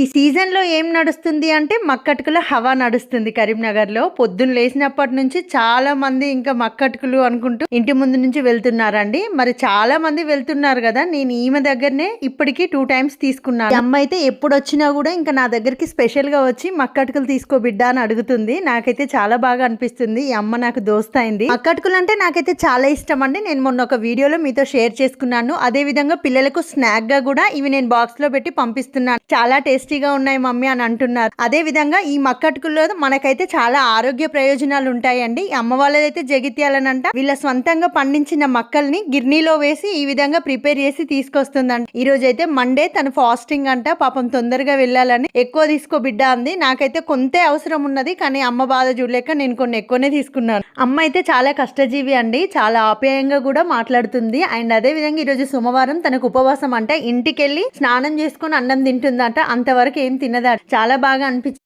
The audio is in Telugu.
ఈ సీజన్లో ఏం నడుస్తుంది అంటే మక్కటుకుల హవా నడుస్తుంది కరీంనగర్లో. పొద్దున్న లేచినప్పటి నుంచి చాలా మంది ఇంకా మక్కటుకులు అనుకుంటూ ఇంటి ముందు నుంచి వెళ్తున్నారండి. మరి చాలా మంది వెళ్తున్నారు కదా నేను ఈమె దగ్గరనే ఇప్పటికి టూ టైమ్స్ తీసుకున్నాను. అమ్మ అయితే ఎప్పుడు వచ్చినా కూడా ఇంకా నా దగ్గరికి స్పెషల్గా వచ్చి మక్కటుకులు తీసుకో బిడ్డ అని అడుగుతుంది. నాకైతే చాలా బాగా అనిపిస్తుంది. ఈ అమ్మ నాకు దోస్తైంది. మక్కటుకులు అంటే నాకైతే చాలా ఇష్టం అండి. నేను మొన్న ఒక వీడియోలో మీతో షేర్ చేసుకున్నాను. అదే విధంగా పిల్లలకు స్నాక్గా కూడా ఇవి నేను బాక్స్లో పెట్టి పంపిస్తున్నాను. చాలా టేస్ట్ టేస్టీగా ఉన్నాయి మమ్మీ అని అంటున్నారు. అదే విధంగా ఈ మక్కటుకుల్లో మనకైతే చాలా ఆరోగ్య ప్రయోజనాలు ఉంటాయండి. ఈ అమ్మ వాళ్ళదైతే జగిత్యాలనంట. వీళ్ళ స్వంతంగా పండించిన మక్కల్ని గిర్నీలో వేసి ఈ విధంగా ప్రిపేర్ చేసి తీసుకొస్తుందంట. ఈ రోజు అయితే మండే తన ఫాస్టింగ్ అంట. పాపం తొందరగా వెళ్ళాలని ఎక్కువ తీసుకో బిడ్డ అంది. నాకైతే కొంతే అవసరం ఉన్నది కానీ అమ్మ బాధ చూడలేక నేను కొన్ని ఎక్కువనే తీసుకున్నాను. అమ్మ అయితే చాలా కష్టజీవి అండి. చాలా ఆప్యాయంగా కూడా మాట్లాడుతుంది. అండ్ అదే విధంగా ఈరోజు సోమవారం తనకు ఉపవాసం అంటే. ఇంటికి వెళ్ళి స్నానం చేసుకుని అన్నం తింటుందంట. అంతవరకు ఏం తినదట చాలా బాగా అనిపించింది.